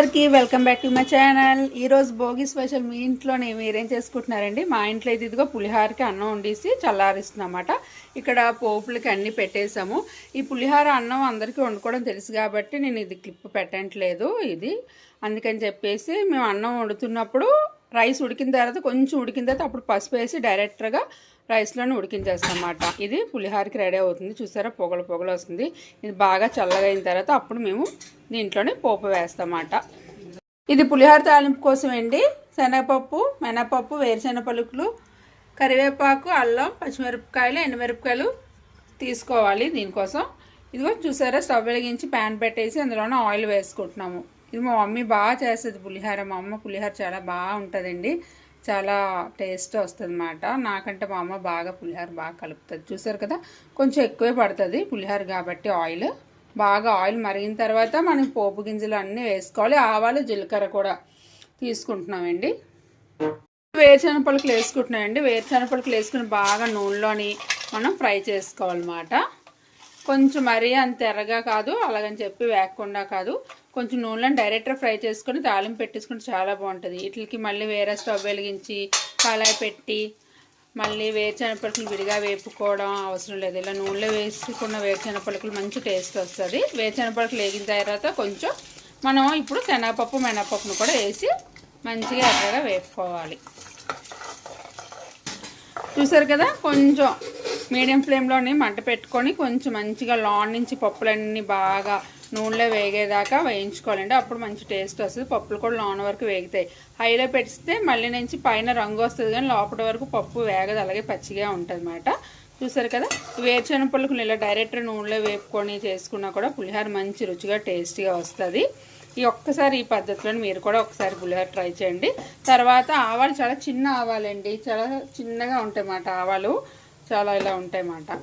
అందరికీ welcome back to my channel. ఈరోజు Bhogi special మీ ఇంట్లోనే మీరేం చేసుకుంటున్నారండి? మా ఇంట్లో అయితే ఇదిగో పులిహారకి అన్నం వండేసి చల్లారిస్తున్నమాట ఇక్కడ పోపులకి అన్నీ పెట్టేసాము ఈ పులిహార అన్నం అందరికీ వండుకోవడం తెలుసు కాబట్టి నేను ఇది క్లిప్ పెట్టట్లేదు ఇది. అందుకని చెప్పేసి మేము అన్నం వండుతున్నప్పుడు రైస్ ఉడికిన తర్వాత కొంచెం ఉడికిన తర్వాత అప్పుడు పసుపు వేసి డైరెక్ట్గా రైస్లోనే ఉడికించేస్తాం అన్నమాట ఇది పులిహారకి రెడీ అవుతుంది. చూసారా? పొగలు పొగలు వస్తుంది. ఇది బాగా చల్లగా అయిన తర్వాత అప్పుడు మేము దీంట్లోనే పోపు వేస్తామన్నమాట. ఇది పులిహార తాలింపు కోసం అండి. శనగపప్పు మినపప్పు వేరుశెనగ పలుకులు కరివేపాకు అల్లం పచ్చిమిరపకాయలు ఎండుమిరపకాయలు తీసుకోవాలి దీనికోసం. ఇదిగో చూసారా? స్టవ్ వెలిగించి ప్యాన్ పెట్టేసి అందులోనే ఆయిల్ వేసుకుంటున్నాము. ఇది మా మమ్మీ బాగా చేస్తుంది పులిహార. మా అమ్మ పులిహార చాలా బాగా ఉంటుందండి చాలా టేస్ట్ వస్తుంది అన్నమాట నాకంటే మా అమ్మ బాగా పులిహార బాగా కలుపుతుంది. చూసారు కదా? కొంచెం ఎక్కువే పడుతుంది పులిహార కాబట్టి ఆయిల్. బాగా ఆయిల్ మరిగిన తర్వాత మనం పోపు గింజలు అన్నీ వేసుకోవాలి. ఆవాలు జీలకర్ర కూడా తీసుకుంటున్నామండి. వేరుశనగ పలుకులు వేసుకుంటున్నామండి. వేరుశనగ పలుకులు వేసుకుని బాగా నూనెలోని మనం ఫ్రై చేసుకోవాలన్నమాట. కొంచెం మరీ అంత ఎర్రగా కాదు అలాగని చెప్పి వేగకుండా కాదు. కొంచెం నూనెలను డైరెక్ట్గా ఫ్రై చేసుకొని తాలింపు పెట్టేసుకుంటే చాలా బాగుంటుంది. వీటికి మళ్ళీ వేరే స్టవ్ వెలిగించి కళాయి పెట్టి మళ్ళీ వేరుశనగ పలుకులు విడిగా వేపుకోవడం అవసరం లేదు. ఇలా నూనెలో వేసుకున్న వేరుశనగ పలుకులు మంచి టేస్ట్ వస్తుంది. వేరుశనగ పలుకులు వేగిన తర్వాత కొంచెం మనం ఇప్పుడు శనగపప్పు మినపప్పును కూడా వేసి మంచిగా ఎర్రగా వేపుకోవాలి. చూసారు కదా? కొంచెం మీడియం ఫ్లేమ్లోని మంట పెట్టుకొని కొంచెం మంచిగా లాన్ నుంచి పప్పులన్నీ బాగా నూనెలో వేగేదాకా వేయించుకోవాలండి. అప్పుడు మంచి టేస్ట్ వస్తుంది. పప్పులు కూడా లోన వరకు వేగుతాయి. హైలో పెడితే మళ్ళీ నుంచి పైన రంగు వస్తుంది కానీ లోపల వరకు పప్పు వేగదు. అలాగే పచ్చిగా ఉంటుంది అన్నమాట చూసారు కదా? వేరుశెనగ పళ్ళకు ఇలా డైరెక్ట్ నూనెలో వేపుకొని చేసుకున్నా కూడా పులిహోర మంచి రుచిగా టేస్టీగా వస్తుంది. ఈ ఒక్కసారి ఈ పద్ధతిలో మీరు కూడా ఒకసారి పులిహోర ట్రై చేయండి. తర్వాత ఆవాలు చాలా చిన్న ఆవాలండి. చాలా చిన్నగా ఉంటాయి అన్నమాట ఆవాలు. చాలా ఇలా ఉంటాయి అన్నమాట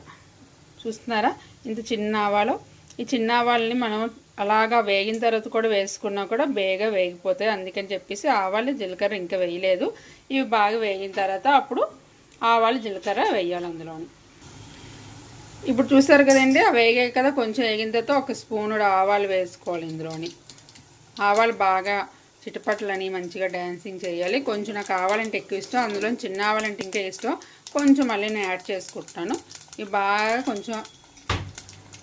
చూస్తున్నారా? ఇంత చిన్న ఆవాలు. ఈ చిన్న ఆవాలని మనం అలాగా వేగిన తర్వాత కూడా వేసుకున్నా కూడా బేగా వేగిపోతాయి. అందుకని చెప్పేసి ఆవాలు జీలకర్ర ఇంకా వేయలేదు. ఇవి బాగా వేగిన తర్వాత అప్పుడు ఆవాలు జీలకర్ర వేయాలి అందులోని. ఇప్పుడు చూసారు కదండి అవి వేగాయి కదా కొంచెం వేగిన తర్వాత ఒక స్పూనుడు ఆవాలు వేసుకోవాలి ఇందులోని. ఆవాలు బాగా చిటపట్లని మంచిగా డ్యాన్సింగ్ చేయాలి. కొంచెం నాకు ఆవాలంటే ఎక్కువ ఇష్టం. అందులో చిన్న ఆవాలంటే ఇంకా ఇష్టం. కొంచెం మళ్ళీ నేను యాడ్ చేసుకుంటున్నాను ఇవి బాగా కొంచెం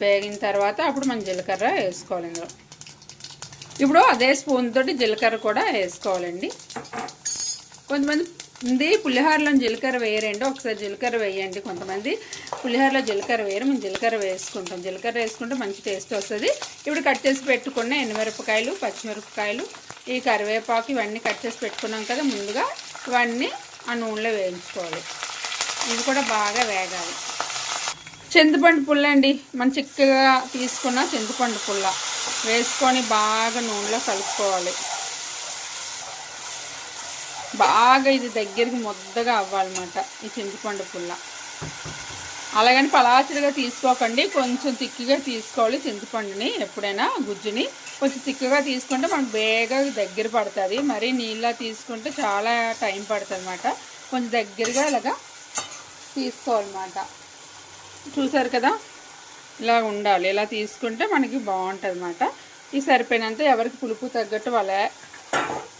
వేగిన తర్వాత అప్పుడు మనం జీలకర్ర వేసుకోవాలి ఇందులో. ఇప్పుడు అదే స్పూన్ తోటి జీలకర్ర కూడా వేసుకోవాలండి. కొంతమంది ఉంది పులిహోరలో జీలకర్ర వేయరండి ఒకసారి జీలకర్ర వేయండి. కొంతమంది పులిహోరలో జీలకర్ర వేయరు మనం జీలకర్ర వేసుకుంటాం. జీలకర్ర వేసుకుంటే మంచి టేస్ట్ వస్తుంది. ఇప్పుడు కట్ చేసి పెట్టుకున్న ఎనిమిరపకాయలు పచ్చిమిరపకాయలు ఈ కరివేపాకు ఇవన్నీ కట్ చేసి పెట్టుకున్నాం కదా ముందుగా ఇవన్నీ ఆ నూనెలో వేయించుకోవాలి. ఇది కూడా బాగా వేగాలి. చింతపండు పుల్ల అండి మనం చిక్కగా తీసుకున్న చింతపండు పుల్ల. వేసుకొని బాగా నూనెలో కలుపుకోవాలి. బాగా ఇది దగ్గరికి ముద్దగా అవ్వాలన్నమాట ఈ చింతపండు పుల్ల. అలాగని పలాచలుగా తీసుకోకండి. కొంచెం తిక్కిగా తీసుకోవాలి చింతపండుని. ఎప్పుడైనా గుజ్జుని కొంచెం తిక్కుగా తీసుకుంటే మనకు బేగా దగ్గర పడుతుంది. మరి నీళ్ళ తీసుకుంటే చాలా టైం పడుతుంది అనమాట కొంచెం దగ్గరగా ఇలాగా తీసుకోవాలన్నమాట. చూసారు కదా? ఇలా ఉండాలి. ఇలా తీసుకుంటే మనకి బాగుంటుంది అనమాట ఈ సరిపోయినంత ఎవరికి పులుపు తగ్గట్టు వాళ్ళ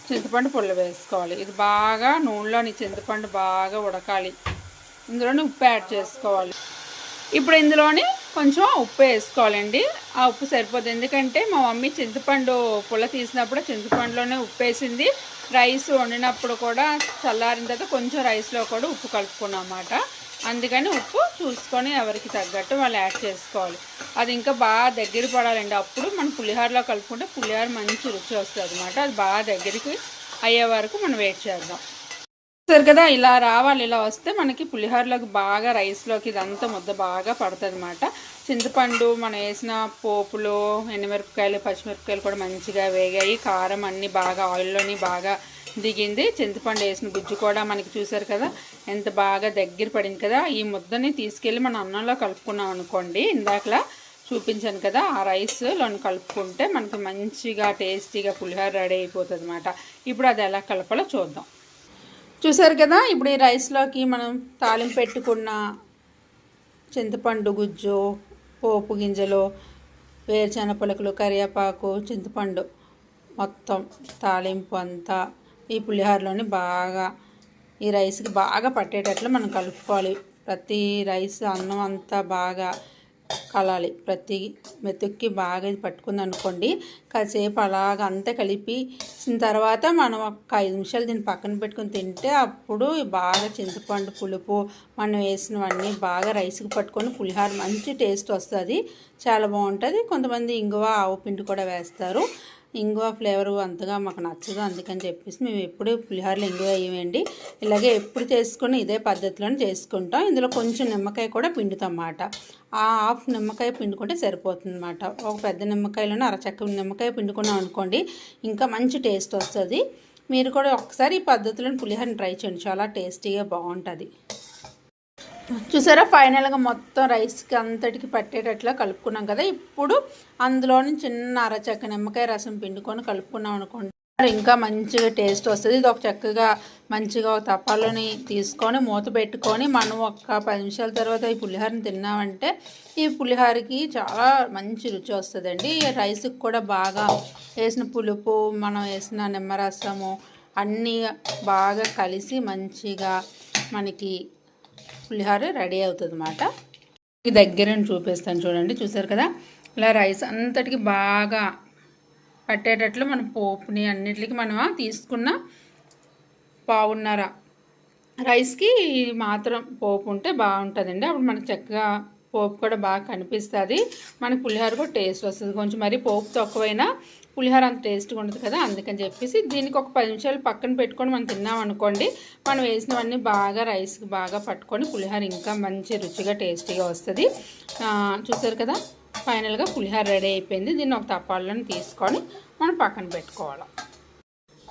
చింతపండు పుల్ల వేసుకోవాలి. ఇది బాగా నూనెలోని చింతపండు బాగా ఉడకాలి. ఇందులోని ఉప్పు యాడ్ చేసుకోవాలి. ఇప్పుడు ఇందులోని కొంచెం ఉప్పు వేసుకోవాలండి. ఆ ఉప్పు సరిపోతుంది ఎందుకంటే మా మమ్మీ చింతపండు పుల్ల తీసినప్పుడు చింతపండులోనే ఉప్పు వేసింది. రైస్ వండినప్పుడు కూడా చల్లారిన తర్వాత కొంచెం రైస్లో కూడా ఉప్పు కలుపుకున్నాం అన్నమాట అందుకని ఉప్పు చూసుకొని ఎవరికి తగ్గట్టు వాళ్ళు యాడ్ చేసుకోవాలి. అది ఇంకా బాగా దగ్గర పడాలండి. అప్పుడు మనం పులిహోరలో కలుపుకుంటే పులిహోర మంచి రుచి వస్తుంది అనమాట అది బాగా దగ్గరికి అయ్యే వరకు మనం వెయిట్ చేద్దాం. సరే కదా ఇలా రావాలి ఇలా వస్తే మనకి పులిహోరలోకి బాగా రైస్లోకి ఇదంతా ముద్ద బాగా పడుతుంది అనమాట చింతపండు మనం వేసిన పోపులు ఎండుమిరపకాయలు పచ్చిమిరపకాయలు కూడా మంచిగా వేగాయి. కారం అన్నీ బాగా ఆయిల్లోని బాగా దిగింది. చింతపండు వేసిన గుజ్జు కూడా మనకి చూసారు కదా ఎంత బాగా దగ్గర పడింది కదా. ఈ ముద్దని తీసుకెళ్ళి మన అన్నంలో కలుపుకున్నాం అనుకోండి ఇందాకలా చూపించాను కదా ఆ రైస్లో కలుపుకుంటే మనకి మంచిగా టేస్టీగా పులిహోర రెడీ అయిపోతుంది అనమాట ఇప్పుడు అది ఎలా కలపాలో చూద్దాం. చూసారు కదా ఇప్పుడు ఈ రైస్లోకి మనం తాలింపు పెట్టుకున్న చింతపండు గుజ్జు పోపు గింజలు వేరుశెనగ పలుకులు కరివేపాకు చింతపండు మొత్తం తాలింపు అంతా ఈ పులిహోరలోని బాగా ఈ రైస్కి బాగా పట్టేటట్లు మనం కలుపుకోవాలి. ప్రతి రైస్ అన్నం అంతా బాగా కలాలి. ప్రతి మెతుక్కి బాగా ఇది పట్టుకుంది అనుకోండి కాసేపు అలాగ అంతా కలిపి తర్వాత మనం ఒక ఐదు నిమిషాలు దీన్ని పక్కన పెట్టుకుని తింటే అప్పుడు బాగా చింతపండు పులుపు మనం వేసినవన్నీ బాగా రైస్కి పట్టుకొని పులిహోర మంచి టేస్ట్ వస్తుంది. చాలా బాగుంటుంది. కొంతమంది ఇంగువ ఆవు పిండి కూడా వేస్తారు. ఇంగువ ఫ్లేవర్ అంతగా మాకు నచ్చదు. అందుకని చెప్పేసి మేము ఎప్పుడు పులిహోరలు ఇంగువ వేయమండి. ఇలాగే ఎప్పుడు చేసుకుని ఇదే పద్ధతిలోనే చేసుకుంటాం. ఇందులో కొంచెం నిమ్మకాయ కూడా పిండుతాం అన్నమాట. ఆ హాఫ్ నిమ్మకాయ పిండుకుంటే సరిపోతుంది అనమాట ఒక పెద్ద నిమ్మకాయలోనే అరచక్క నిమ్మకాయ పిండుకున్నాం అనుకోండి ఇంకా మంచి టేస్ట్ వస్తుంది. మీరు కూడా ఒకసారి ఈ పద్ధతిలో పులిహోరని ట్రై చేయండి. చాలా టేస్టీగా బాగుంటుంది. చూసారా? ఫైనల్గా మొత్తం రైస్కి అంతటికి పట్టేటట్లా కలుపుకున్నాం కదా. ఇప్పుడు అందులోని చిన్న అరచక్క నిమ్మకాయ రసం పిండుకొని కలుపుకున్నాం అనుకోండి. ఇంకా మంచిగా టేస్ట్ వస్తుంది. ఇది ఒక చక్కగా మంచిగా ఒక తప్పాలని తీసుకొని మూత పెట్టుకొని మనం ఒక పది నిమిషాల తర్వాత ఈ పులిహోరని తిన్నామంటే ఈ పులిహోరకి చాలా మంచి రుచి వస్తుందండి. రైస్కి కూడా బాగా వేసిన పులుపు మనం వేసిన నిమ్మరసము అన్నీ బాగా కలిసి మంచిగా మనకి పులిహోర రెడీ అవుతుంది అన్నమాట దగ్గర చూపిస్తాను చూడండి చూసారు కదా? ఇలా రైస్ అంతటికి బాగా పట్టేటట్లు మన పోపుని అన్నిటికి మనం తీసుకున్న పావున్నర. రైస్కి మాత్రం పోపు ఉంటే బాగుంటుందండి. అప్పుడు మనకు చక్కగా పోపు కూడా బాగా కనిపిస్తుంది. మనకి పులిహోర కూడా టేస్ట్ వస్తుంది. కొంచెం మరీ పోపు తక్కువైనా పులిహోర అంత టేస్ట్గా ఉండదు కదా అందుకని చెప్పేసి దీనికి ఒక పది నిమిషాలు పక్కన పెట్టుకొని మనం తిన్నాం అనుకోండి మనం వేసినవన్నీ బాగా రైస్కి బాగా పట్టుకొని పులిహోర ఇంకా మంచి రుచిగా టేస్టీగా వస్తుంది. చూసారు కదా ఫైనల్గా పులిహోర రెడీ అయిపోయింది. దీన్ని ఒక తప్పాలను తీసుకొని మనం పక్కన పెట్టుకోవాలి.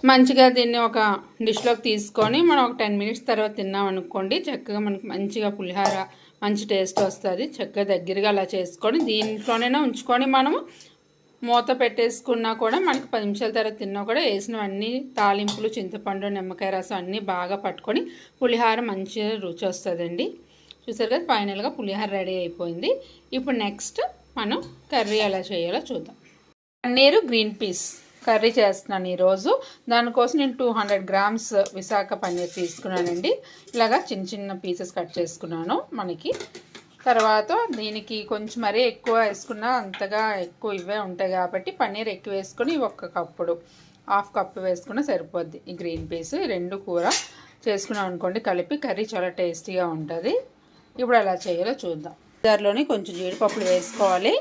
మంచిగా దీన్ని ఒక డిష్లోకి తీసుకొని మనం ఒక టెన్ మినిట్స్ తర్వాత తిన్నాం అనుకోండి చక్కగా మనకి మంచిగా పులిహోర మంచి టేస్ట్ వస్తుంది. చక్కగా దగ్గరగా అలా చేసుకొని దీంట్లోనైనా ఉంచుకొని మనము మూత పెట్టేసుకున్నా కూడా మనకి పది నిమిషాల తర్వాత తిన్నా కూడా వేసినవన్నీ తాలింపులు చింతపండు నిమ్మకాయ రసం అన్నీ బాగా పట్టుకొని పులిహార మంచిగా రుచి వస్తుందండి. చూసారు కదా ఫైనల్గా పులిహార రెడీ అయిపోయింది. ఇప్పుడు నెక్స్ట్ మనం కర్రీ ఎలా చేయాలో చూద్దాం. Paneer green peas. కర్రీ చేస్తున్నాను ఈరోజు. దానికోసం నేను two hundred grams Visakha paneer తీసుకున్నానండి. ఇలాగా చిన్న చిన్న పీసెస్ కట్ చేసుకున్నాను మనకి. తర్వాత దీనికి కొంచెం మరీ ఎక్కువ వేసుకున్నా అంతగా ఎక్కువ ఇవే ఉంటాయి కాబట్టి పన్నీర్ ఎక్కువ వేసుకొని ఒక్క కప్పుడు హాఫ్ కప్పు వేసుకున్నా సరిపోద్ది. ఈ గ్రీన్ పీస్ రెండు కూర చేసుకున్నాం అనుకోండి కలిపి కర్రీ చాలా టేస్టీగా ఉంటుంది. ఇప్పుడు ఎలా చేయాలో చూద్దాం. దారిలోనే కొంచెం జీడిపప్పులు వేసుకోవాలి.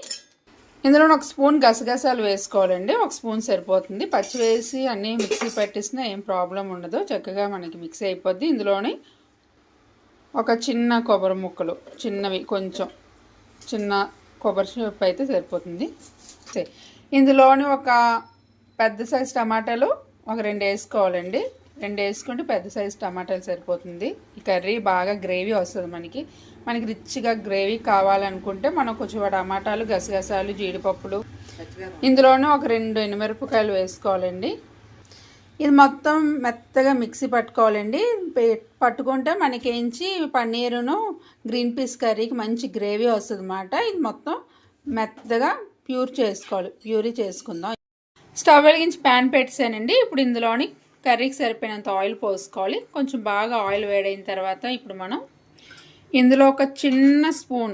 ఇందులో ఒక స్పూన్ గసగసాలు వేసుకోవాలండి. ఒక స్పూన్ సరిపోతుంది. పచ్చి వేసి అన్నీ మిక్సీ పెట్టేసినా ఏం ప్రాబ్లం ఉండదు. చక్కగా మనకి మిక్సీ అయిపోద్ది. ఇందులోని ఒక చిన్న కొబ్బరి ముక్కలు చిన్నవి కొంచెం చిన్న కొబ్బరి చెప్పు అయితే సరిపోతుంది. ఇందులోని ఒక పెద్ద సైజు టమాటాలు ఒక రెండు వేసుకోవాలండి. రెండు వేసుకుంటే పెద్ద సైజు టమాటాలు సరిపోతుంది. ఈ కర్రీ బాగా గ్రేవీ వస్తుంది మనకి. మనకి రిచ్గా గ్రేవీ కావాలనుకుంటే మనం కొంచెం టమాటాలు గసగసాలు జీడిపప్పులు. ఇందులోనే ఒక రెండు ఎనిమిరపకాయలు వేసుకోవాలండి. ఇది మొత్తం మెత్తగా మిక్సీ పట్టుకోవాలండి. పట్టుకుంటే మనకేంచి పన్నీరును గ్రీన్ పీస్ కర్రీకి మంచి గ్రేవీ వస్తుంది అన్నమాట ఇది మొత్తం మెత్తగా ప్యూర్ చేసుకోవాలి ప్యూరీ చేసుకుందాం. స్టవ్ వెలిగించి ప్యాన్ పెట్టానండి ఇప్పుడు ఇందులోని కర్రీకి సరిపోయినంత ఆయిల్ పోసుకోవాలి. కొంచెం బాగా ఆయిల్ వేడైన తర్వాత ఇప్పుడు మనం ఇందులో ఒక చిన్న స్పూన్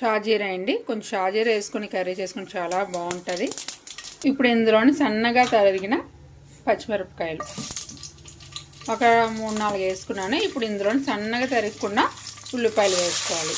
షాజీరా అండి. కొంచెం షాజీరా వేసుకొని కర్రీ చేసుకుని చాలా బాగుంటుంది. ఇప్పుడు ఇందులోని సన్నగా తరిగిన పచ్చిమిరపకాయలు. ఒక మూడు నాలుగు వేసుకున్నాను. ఇప్పుడు ఇందులోని సన్నగా తరగకుండా ఉల్లిపాయలు వేసుకోవాలి.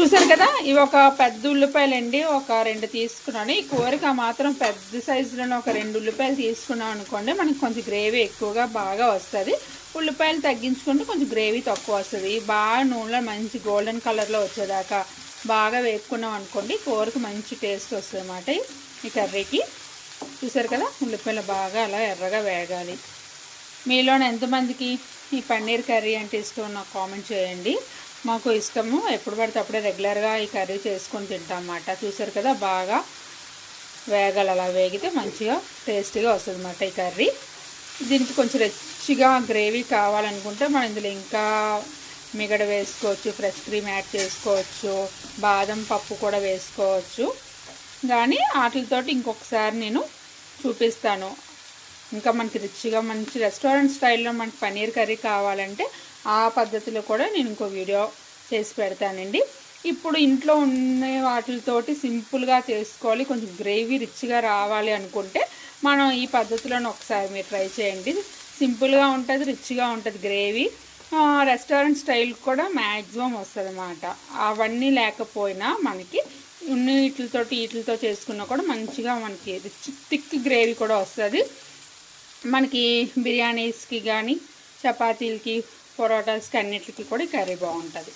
చూసారు కదా? ఇవి ఒక పెద్ద ఉల్లిపాయలండి ఒక రెండు తీసుకున్నాను. ఈ కూరకి మాత్రం పెద్ద సైజులోనే ఒక రెండు ఉల్లిపాయలు తీసుకున్నాం అనుకోండి మనకి కొంచెం గ్రేవీ ఎక్కువగా బాగా వస్తుంది. ఉల్లిపాయలు తగ్గించుకుంటే కొంచెం గ్రేవీ తక్కువ వస్తుంది. బాగా నూనెలో మంచి గోల్డెన్ కలర్లో వచ్చేదాకా బాగా వేపుకున్నాం అనుకోండి కూరకు మంచి టేస్ట్ వస్తుంది అన్నమాట ఈ కర్రీకి. చూసారు కదా? ఉల్లిపాయలు బాగా అలా ఎర్రగా వేగాలి. మీలో ఎంతమందికి ఈ పన్నీర్ కర్రీ అంటే ఇష్టం నాకు కామెంట్ చేయండి. మాకు ఇష్టము. ఎప్పుడు పడితే అప్పుడే రెగ్యులర్గా ఈ కర్రీ చేసుకొని తింటాం అన్నమాట. చూసారు కదా బాగా వేగాలి అలా వేగితే మంచిగా టేస్టీగా వస్తుంది అన్నమాట ఈ కర్రీ. దీనికి కొంచెం రిచ్గా గ్రేవీ కావాలనుకుంటే మనం ఇందులో ఇంకా మిగడ వేసుకోవచ్చు ఫ్రెష్ క్రీమ్ యాడ్ చేసుకోవచ్చు బాదం పప్పు కూడా వేసుకోవచ్చు. కానీ వాటితోటి ఇంకొకసారి నేను చూపిస్తాను. ఇంకా మనకి రిచ్గా మంచి రెస్టారెంట్ స్టైల్లో మనకి పన్నీర్ కర్రీ కావాలంటే ఆ పద్ధతిలో కూడా నేను ఇంకో వీడియో చేసి పెడతానండి. ఇప్పుడు ఇంట్లో ఉండే వాటితోటి సింపుల్గా చేసుకోవాలి కొంచెం గ్రేవీ రిచ్గా రావాలి అనుకుంటే మనం ఈ పద్ధతిలోనే ఒకసారి మీరు ట్రై చేయండి. సింపుల్గా ఉంటుంది రిచ్గా ఉంటుంది గ్రేవీ. రెస్టారెంట్ స్టైల్ కూడా మ్యాక్సిమం వస్తుంది అన్నమాట అవన్నీ లేకపోయినా మనకి ఉన్న వీటితో వీటితో చేసుకున్నా కూడా మంచిగా మనకి రిచ్ థిక్ గ్రేవీ కూడా వస్తుంది. మనకి బిర్యానీస్కి కానీ చపాతీలకి పొరోటాస్కి అన్నిటికి కూడా కర్రీ బాగుంటుంది.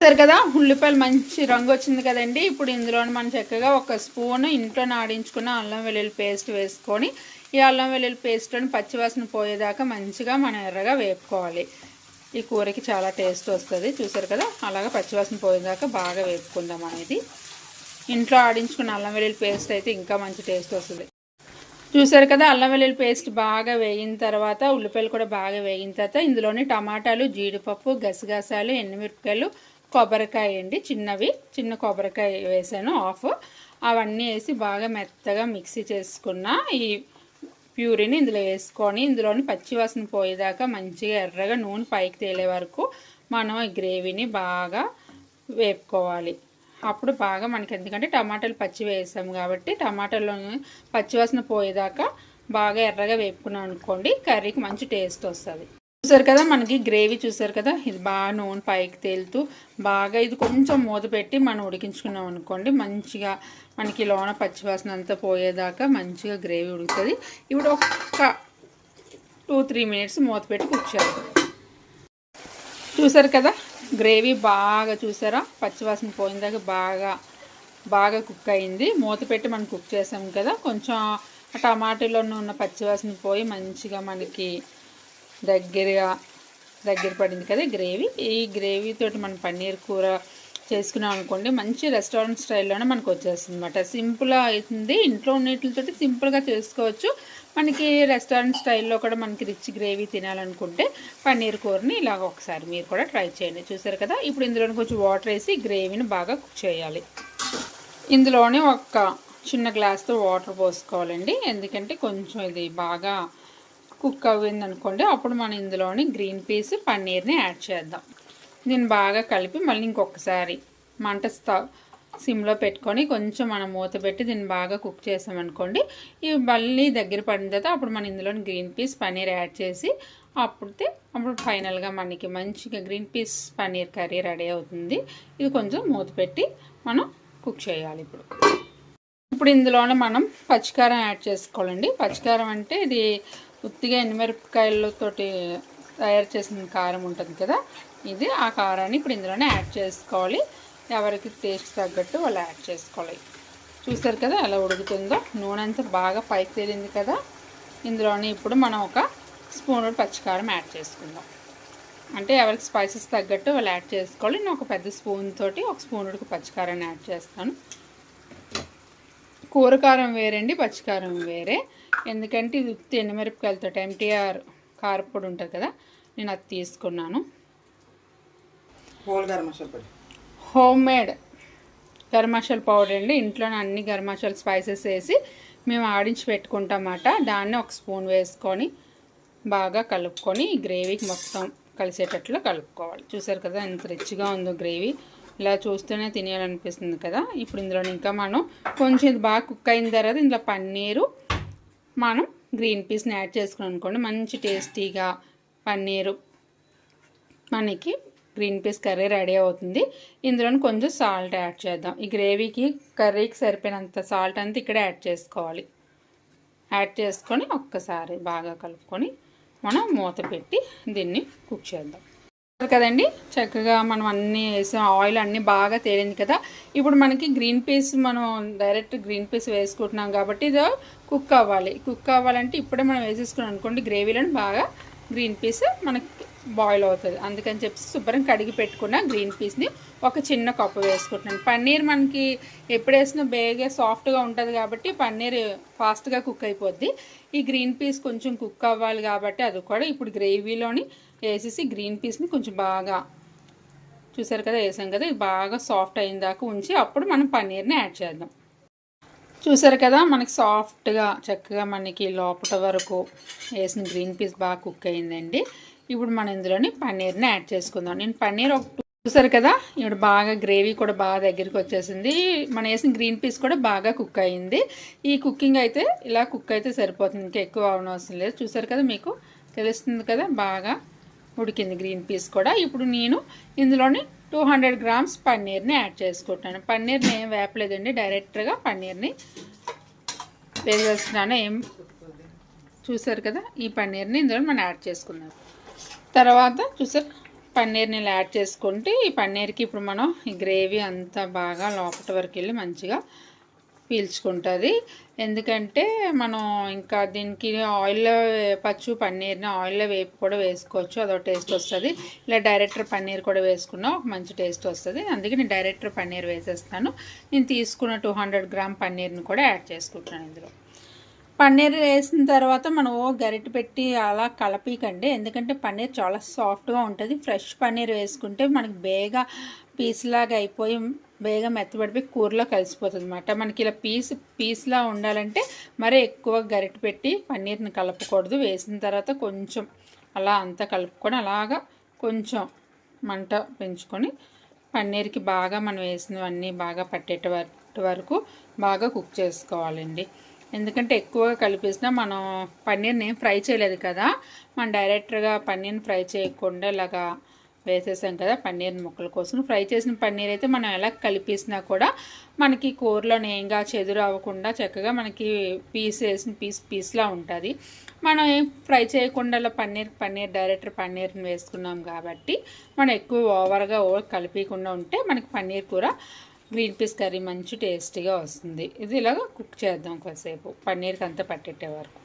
సరే కదా ఉల్లిపాయలు మంచి రంగు వచ్చింది కదండి. ఇప్పుడు ఇందులో మనం చక్కగా ఒక స్పూన్ ఇంట్లో నాడించుకున్న అల్లం వెల్లుల్లి పేస్ట్ వేసుకొని ఈ అల్లం వెల్లుల్లి పేస్ట్లోని పచ్చివాసన పోయేదాకా మంచిగా మనం ఎర్రగా వేపుకోవాలి. ఈ కూరకి చాలా టేస్ట్ వస్తుంది. చూసారు కదా అలాగా పచ్చివాసన పోయేదాకా బాగా వేపుకుందాం అనేది. ఇంట్లో ఆడించుకున్న అల్లం వెల్లుల్లి పేస్ట్ అయితే ఇంకా మంచి టేస్ట్ వస్తుంది. చూసారు కదా అల్లం వెల్లుల్లి పేస్ట్ బాగా వేగిన తర్వాత ఉల్లిపాయలు కూడా బాగా వేగిన తర్వాత ఇందులోని టమాటాలు జీడిపప్పు గసగసాలు ఎండుమిరపకాయలు కొబ్బరికాయ అండి. చిన్నవి చిన్న కొబ్బరికాయ వేసాను ఆఫ్ అవన్నీ వేసి బాగా మెత్తగా మిక్సీ చేసుకున్న ఈ ప్యూరీని ఇందులో వేసుకొని ఇందులోని పచ్చివాసన పోయేదాకా మంచిగా ఎర్రగా నూనె పైకి తేలే వరకు మనం ఈ గ్రేవీని బాగా వేపుకోవాలి. అప్పుడు బాగా మనకి ఎందుకంటే టమాటాలు పచ్చి వేసాం కాబట్టి టమాటాలో పచ్చివాసన పోయేదాకా బాగా ఎర్రగా వేపుకున్నాం అనుకోండి కర్రీకి మంచి టేస్ట్ వస్తుంది. చూసారు కదా మనకి గ్రేవీ చూసారు కదా ఇది బాగా నూనె పైకి తేలుతూ బాగా ఇది కొంచెం మూత పెట్టి మనం ఉడికించుకున్నాం అనుకోండి మంచిగా మనకి లోన పచ్చివాసన అంతా పోయేదాకా మంచిగా గ్రేవీ ఉడుకుతుంది. ఇప్పుడు ఒక్క టూ త్రీ మినిట్స్ మూత పెట్టి కుక్ చూసారు కదా గ్రేవీ బాగా చూసారా? పచ్చివాసన పోయిందాక బాగా బాగా కుక్ అయింది. మూత పెట్టి మనం కుక్ చేసాం కదా కొంచెం టమాటాలో ఉన్న పచ్చివాసన పోయి మంచిగా మనకి దగ్గరగా దగ్గర పడింది కదా గ్రేవీ. ఈ గ్రేవీ తోటి మనం పన్నీర్ కూర చేసుకున్నాం అనుకోండి మంచి రెస్టారెంట్ స్టైల్లోనే మనకు వచ్చేస్తుంది అనమాట సింపుల్ అవుతుంది ఇంట్లో ఉన్నట్లతోటి సింపుల్గా చేసుకోవచ్చు. మనకి రెస్టారెంట్ స్టైల్లో కూడా మనకి రిచ్ గ్రేవీ తినాలనుకుంటే పన్నీర్ కూరని ఇలాగ ఒకసారి మీరు కూడా ట్రై చేయండి. చూసారు కదా ఇప్పుడు ఇందులో కొంచెం వాటర్ వేసి గ్రేవీని బాగా కుక్ చేయాలి. ఇందులోనే ఒక చిన్న గ్లాస్తో వాటర్ పోసుకోవాలండి. ఎందుకంటే కొంచెం ఇది బాగా కుక్ అవ్వింది అనుకోండి అప్పుడు మనం ఇందులోని గ్రీన్ పీస్ పన్నీర్ని యాడ్ చేద్దాం. దీన్ని బాగా కలిపి మళ్ళీ ఇంకొకసారి మంట స్తా సిమ్లో పెట్టుకొని కొంచెం మనం మూత పెట్టి దీన్ని బాగా కుక్ చేసామనుకోండి ఇవి మళ్ళీ దగ్గర పడిన తర్వాత అప్పుడు మనం ఇందులో గ్రీన్ పీస్ పన్నీర్ యాడ్ చేసి అప్పుడితే అప్పుడు ఫైనల్గా మనకి మంచిగా green peas paneer curry ready అవుతుంది. ఇది కొంచెం మూత పెట్టి మనం కుక్ చేయాలి ఇప్పుడు. ఇప్పుడు ఇందులోనే మనం పచ్చికారం యాడ్ చేసుకోవాలండి. పచ్చికారం అంటే ఇది ఉత్తిగా ఎండుమిరపకాయలతోటి తయారు చేసిన కారం ఉంటుంది కదా ఇది ఆ కారాన్ని ఇప్పుడు ఇందులోనే యాడ్ చేసుకోవాలి. ఎవరికి టేస్ట్ తగ్గట్టు వాళ్ళు యాడ్ చేసుకోవాలి. చూసారు కదా ఎలా ఉడుకుతుందో? నూనె అంతా బాగా పైకి తేలింది కదా? ఇందులోనే ఇప్పుడు మనం ఒక స్పూన్ పచ్చికారం యాడ్ చేసుకుందాం. అంటే ఎవరికి స్పైసెస్ తగ్గట్టు వాళ్ళు యాడ్ చేసుకోవాలి. నేను ఒక పెద్ద స్పూన్ తోటి ఒక స్పూన్ ఉడికి పచ్చికారాన్ని యాడ్ చేస్తాను. కూర కారం వేరండి పచ్చికారం వేరే. ఎందుకంటే ఇది ఉత్తి ఎండుమిరపకాయలతో ఎంటీఆర్ కారపొడి ఉంటుంది కదా? నేను అది తీసుకున్నాను. హోల్ గరం మసాలా పొడి. Home made garam masala powder అండి. ఇంట్లోనే అన్ని గరం మసాలా స్పైసెస్ వేసి మేము ఆడించి పెట్టుకుంటామన్నమాట దాన్ని ఒక స్పూన్ వేసుకొని బాగా కలుపుకొని గ్రేవీకి మొత్తం కలిసేటట్లు కలుపుకోవాలి. చూసారు కదా ఎంత రిచ్గా ఉందో గ్రేవీ. ఇలా చూస్తూనే తినేయాలనిపిస్తుంది కదా. ఇప్పుడు ఇందులో ఇంకా మనం కొంచెం ఇది బాగా కుక్ అయిన తర్వాత ఇందులో పన్నీరు మనం గ్రీన్ పీస్ని యాడ్ చేసుకుని అనుకోండి. మంచి టేస్టీగా పన్నీరు మనకి గ్రీన్ పీస్ కర్రీ రెడీ అవుతుంది. ఇందులో కొంచెం సాల్ట్ యాడ్ చేద్దాం. ఈ గ్రేవీకి కర్రీకి సరిపోయినంత సాల్ట్ అంతా ఇక్కడ యాడ్ చేసుకోవాలి. యాడ్ చేసుకొని ఒక్కసారి బాగా కలుపుకొని మనం మూత పెట్టి దీన్ని కుక్ చేద్దాం. కదండి? చక్కగా మనం అన్నీ వేసిన ఆయిల్ అన్నీ బాగా తేలింది కదా? ఇప్పుడు మనకి గ్రీన్ పీస్ మనం డైరెక్ట్ గ్రీన్ పీస్ వేసుకుంటున్నాం కాబట్టి ఇది కుక్ అవ్వాలి. కుక్ అవ్వాలంటే ఇప్పుడే మనం వేసేసుకున్నాం అనుకోండి గ్రేవీలను బాగా గ్రీన్ పీస్ మనకి బాయిల్ అవుతుంది. అందుకని చెప్పి శుభ్రం కడిగి పెట్టుకున్న గ్రీన్ పీస్ని ఒక చిన్న కప్పు వేసుకుంటున్నాను. పన్నీర్ మనకి ఎప్పుడు వేసినా బేగా సాఫ్ట్గా ఉంటుంది కాబట్టి పన్నీర్ ఫాస్ట్గా కుక్ అయిపోద్ది. ఈ గ్రీన్ పీస్ కొంచెం కుక్ అవ్వాలి కాబట్టి అది కూడా ఇప్పుడు గ్రేవీలోని వేసేసి గ్రీన్ పీస్ని కొంచెం బాగా చూసారు కదా వేసాం కదా ఇది బాగా సాఫ్ట్ అయిన దాకా ఉంచి అప్పుడు మనం పన్నీర్ని యాడ్ చేద్దాం. చూసారు కదా మనకి సాఫ్ట్గా చక్కగా మనకి లోపల వరకు వేసిన గ్రీన్ పీస్ బాగా కుక్ అయిందండి. ఇప్పుడు మనం ఇందులోని పన్నీర్ని యాడ్ చేసుకుందాం. నేను పన్నీర్ ఒక చూసారు కదా? ఇప్పుడు బాగా గ్రేవీ కూడా బాగా దగ్గరికి వచ్చేసింది. మనం వేసిన గ్రీన్ పీస్ కూడా బాగా కుక్ అయింది. ఈ కుకింగ్ అయితే ఇలా కుక్ అయితే సరిపోతుంది. ఇంకా ఎక్కువ అవనవసరం లేదు. చూసారు కదా మీకు? తెలుస్తుంది కదా? బాగా ఉడికింది గ్రీన్ పీస్ కూడా. ఇప్పుడు నేను ఇందులోని టూ హండ్రెడ్ గ్రామ్స్ పన్నీర్ని యాడ్ చేసుకుంటాను పన్నీర్ని ఏం వేపలేదండి. డైరెక్ట్గా పన్నీర్ని వేసేస్తున్నాను. ఏం? చూసారు కదా? ఈ పన్నీర్ని ఇందులో మనం యాడ్ చేసుకున్నాం తర్వాత చూసారు పన్నీర్ని ఇలా యాడ్ చేసుకుంటే ఈ పన్నీర్కి ఇప్పుడు మనం ఈ గ్రేవీ అంతా బాగా లోపల వరకు వెళ్ళి మంచిగా పీల్చుకుంటుంది. ఎందుకంటే మనం ఇంకా దీనికి ఆయిల్లో వేపచ్చు పన్నీర్ని ఆయిల్లో వేపు కూడా వేసుకోవచ్చు అదో టేస్ట్ వస్తుంది. ఇలా డైరెక్టర్ పన్నీర్ కూడా వేసుకున్నా ఒక మంచి టేస్ట్ వస్తుంది. అందుకే నేను డైరెక్టర్ పన్నీర్ వేసేస్తాను. నేను తీసుకున్న టూ హండ్రెడ్ గ్రామ్ పన్నీర్ని కూడా యాడ్ చేసుకుంటున్నాను ఇందులో. పన్నీర్ వేసిన తర్వాత మనం ఓ గరిటె పెట్టి అలా కలపీకండి. ఎందుకంటే పన్నీర్ చాలా సాఫ్ట్గా ఉంటుంది. ఫ్రెష్ పన్నీర్ వేసుకుంటే మనకి బేగా పీస్లాగా అయిపోయి బేగా మెత్తబడిపోయి కూరలో కలిసిపోతుంది అనమాట మనకి ఇలా పీస్ పీస్లా ఉండాలంటే మరీ ఎక్కువ గరిటె పెట్టి పన్నీర్ని కలపకూడదు. వేసిన తర్వాత కొంచెం అలా అంతా కలుపుకొని అలాగా కొంచెం మంట పెంచుకొని పన్నీర్కి బాగా మనం వేసినవన్నీ బాగా పట్టేట వరకు బాగా కుక్ చేసుకోవాలండి. ఎందుకంటే ఎక్కువగా కలిపేసినా మనం పన్నీర్ని ఏం ఫ్రై చేయలేదు కదా. మనం డైరెక్ట్గా పన్నీర్ని ఫ్రై చేయకుండా ఇలాగా వేసేసాం కదా పన్నీర్ ముక్కల కోసం. ఫ్రై చేసిన పన్నీర్ అయితే మనం ఎలా కలిపేసినా కూడా మనకి కూరలో నేంగా చెదురు అవ్వకుండా చక్కగా మనకి పీస్ వేసిన పీస్ పీస్లా ఉంటుంది. మనం ఏం ఫ్రై చేయకుండా పన్నీర్ పన్నీర్ డైరెక్ట్ పన్నీర్ని వేసుకున్నాం కాబట్టి మనం ఎక్కువ ఓవర్గా ఓవర్ కలిపకుండా ఉంటే మనకి పన్నీర్ కూర గ్రీన్ పీస్ కర్రీ మంచి టేస్టీగా వస్తుంది. ఇది ఇలాగ కుక్ చేద్దాం కొద్దిసేపు. పన్నీర్కి అంతా పట్టేటే వరకు.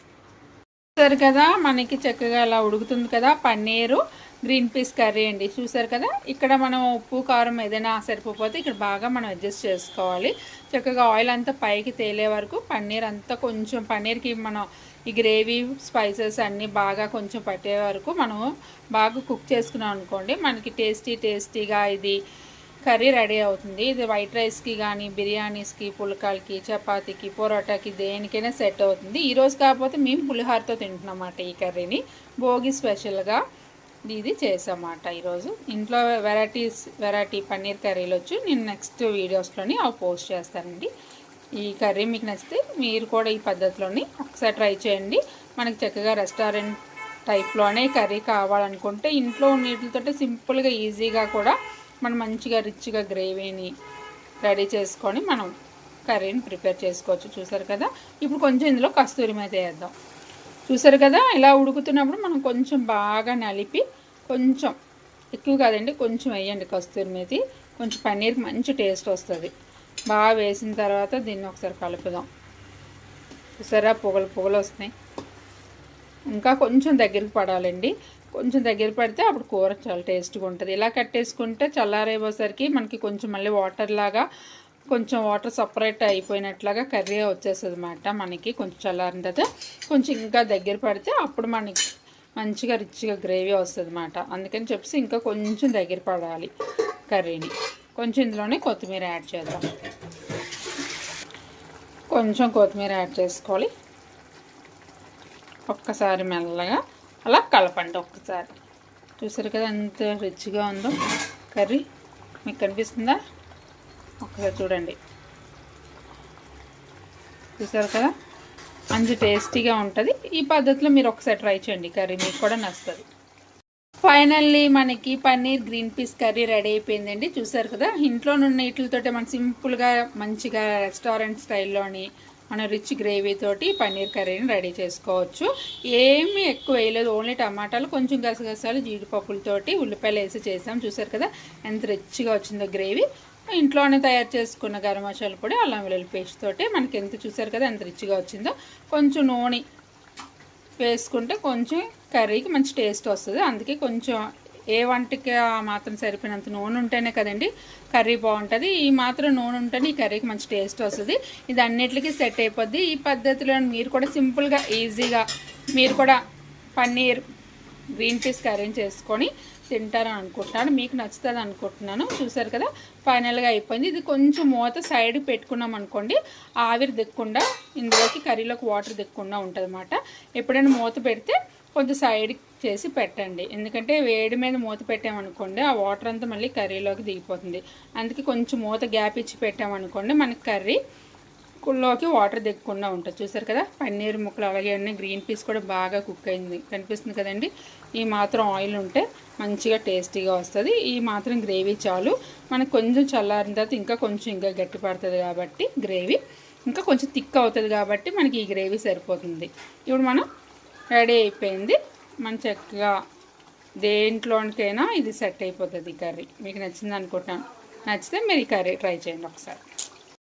చూసారు కదా మనకి చక్కగా అలా ఉడుకుతుంది కదా పన్నీరు గ్రీన్ పీస్ కర్రీ అండి. చూసారు కదా ఇక్కడ మనం ఉప్పు కారం ఏదైనా సరిపోతే ఇక్కడ బాగా మనం అడ్జస్ట్ చేసుకోవాలి. చక్కగా ఆయిల్ అంతా పైకి తేలే వరకు పన్నీర్ అంతా కొంచెం పన్నీర్కి మనం ఈ గ్రేవీ స్పైసెస్ అన్నీ బాగా కొంచెం పట్టే వరకు మనం బాగా కుక్ చేసుకున్నాం అనుకోండి మనకి టేస్టీ టేస్టీగా ఇది కర్రీ రెడీ అవుతుంది. ఇది వైట్ రైస్కి కానీ బిర్యానీస్కి పుల్కాలకి చపాతీకి పొరోటాకి దేనికైనా సెట్ అవుతుంది. ఈరోజు కాకపోతే మేము పులిహోరతో తింటున్నమాట ఈ కర్రీని. భోగి స్పెషల్గా ఇది చేసామాట ఈరోజు. ఇంట్లో వెరైటీస్ వెరైటీ పన్నీర్ కర్రీలు వచ్చి. నేను నెక్స్ట్ వీడియోస్లోని అవి పోస్ట్ చేస్తానండి. ఈ కర్రీ మీకు నచ్చితే మీరు కూడా ఈ పద్ధతిలోని ఒకసారి ట్రై చేయండి. మనకి చక్కగా రెస్టారెంట్ టైప్లోనే కర్రీ కావాలనుకుంటే ఇంట్లో నీటితోటే సింపుల్గా ఈజీగా కూడా మనం మంచిగా రిచ్గా గ్రేవీని రెడీ చేసుకొని మనం కర్రీని ప్రిపేర్ చేసుకోవచ్చు. చూసారు కదా? ఇప్పుడు కొంచెం ఇందులో కస్తూరి మీద వేద్దాం. చూసారు కదా? ఇలా ఉడుకుతున్నప్పుడు మనం కొంచెం బాగా నలిపి కొంచెం ఎక్కువ కాదండి కొంచెం వేయండి కస్తూరి మేతి. కొంచెం పన్నీర్కి మంచి టేస్ట్ వస్తుంది. బాగా వేసిన తర్వాత దీన్ని ఒకసారి కలుపుదాం. చూసారా? పొగలు పొగలు వస్తున్నాయి. ఇంకా కొంచెం దగ్గరికి పడాలండి. కొంచెం దగ్గర పడితే అప్పుడు కూర చాలా టేస్ట్గా ఉంటుంది. ఇలా కట్టేసుకుంటే చల్లారేపోసరికి మనకి కొంచెం మళ్ళీ వాటర్ లాగా కొంచెం వాటర్ సపరేట్ అయిపోయినట్లాగా కర్రీ వచ్చేస్తుంది అనమాట మనకి కొంచెం చల్లారిన తర్వాత. కొంచెం ఇంకా దగ్గర పడితే అప్పుడు మనకి మంచిగా రిచ్గా గ్రేవీ వస్తుంది అనమాట అందుకని చెప్పేసి ఇంకా కొంచెం దగ్గర పడాలి కర్రీని. కొంచెం ఇందులోనే కొత్తిమీర యాడ్ చేద్దాం. కొంచెం కొత్తిమీర యాడ్ చేసుకోవాలి. ఒక్కసారి మెల్లగా అలా కలపండి ఒక్కసారి. చూసారు కదా ఎంత రిచ్గా ఉందో కర్రీ. మీకు కనిపిస్తుందా? ఒకసారి చూడండి. చూసారు కదా? మంచి టేస్టీగా ఉంటుంది. ఈ పద్ధతిలో మీరు ఒకసారి ట్రై చేయండి కర్రీ మీకు కూడా నచ్చుతుంది. ఫైనల్లీ మనకి paneer green peas curry ready అయిపోయిందండి. చూసారు కదా? ఇంట్లో ఉన్న వీటితోటే మనం సింపుల్గా మంచిగా రెస్టారెంట్ స్టైల్లోని మన రిచ్ గ్రేవీ తోటి పన్నీర్ కర్రీని రెడీ చేసుకోవచ్చు. ఏమీ ఎక్కువ వేయలేదు. ఓన్లీ టమాటాలు కొంచెం గసగసాలు జీడిపప్పులతోటి ఉల్లిపాయలు వేసి చేసాం. చూసారు కదా ఎంత రిచ్గా వచ్చిందో గ్రేవీ. ఇంట్లోనే తయారు చేసుకున్న గరం మసాలా పొడి అల్లం వెల్లుల్లి పేస్ట్ తోటి మనకి ఎంత చూసారు కదా ఎంత రిచ్గా వచ్చిందో. కొంచెం నూనె వేసుకుంటే కొంచెం కర్రీకి మంచి టేస్ట్ వస్తుంది. అందుకే కొంచెం ఏ వంటకి ఆ మాత్రం సరిపోయినంత నూనె ఉంటేనే కదండి కర్రీ బాగుంటుంది. ఈ మాత్రం నూనె ఉంటేనే ఈ కర్రీకి మంచి టేస్ట్ వస్తుంది. ఇది అన్నిటికీ సెట్ అయిపోద్ది. ఈ పద్ధతిలో మీరు కూడా సింపుల్గా ఈజీగా మీరు కూడా పన్నీర్ గ్రీన్ పీస్ కర్రీ చేసుకొని తింటారని అనుకుంటున్నాను. మీకు నచ్చుతుంది అనుకుంటున్నాను. చూసారు కదా ఫైనల్గా అయిపోయింది. ఇది కొంచెం మూత సైడ్ పెట్టుకున్నాం అనుకోండి ఆవిరి దిక్కుండా ఇందులోకి కర్రీలోకి వాటర్ దిక్కుండా ఉంటుంది అన్నమాట ఎప్పుడైనా మూత పెడితే కొంచెం సైడ్కి చేసి పెట్టండి. ఎందుకంటే వేడి మీద మూత పెట్టామనుకోండి ఆ వాటర్ అంతా మళ్ళీ కర్రీలోకి దిగిపోతుంది. అందుకే కొంచెం మూత గ్యాప్ ఇచ్చి పెట్టామనుకోండి మనకి కర్రీ కుళ్ళలోకి వాటర్ దిగకుండా ఉంటుంది. చూసారు కదా? పన్నీర్ ముక్కలు అలాగే ఉన్నాయి గ్రీన్ పీస్ కూడా బాగా కుక్ అయింది. కనిపిస్తుంది కదండి? ఈ మాత్రం ఆయిల్ ఉంటే మంచిగా టేస్టీగా వస్తుంది. ఈ మాత్రం గ్రేవీ చాలు. మనకు కొంచెం చల్లారిన తర్వాత ఇంకా కొంచెం ఇంకా గట్టి పడుతుంది కాబట్టి గ్రేవీ. ఇంకా కొంచెం థిక్ అవుతుంది కాబట్టి మనకి ఈ గ్రేవీ సరిపోతుంది. ఇప్పుడు మనం రెడీ అయిపోయింది. మన చక్కగా దేంట్లోనికైనా ఇది సెట్ అయిపోతుంది ఈ కర్రీ. మీకు నచ్చింది అనుకుంటున్నాను నచ్చితే మీరు ఈ కర్రీ ట్రై చేయండి ఒకసారి.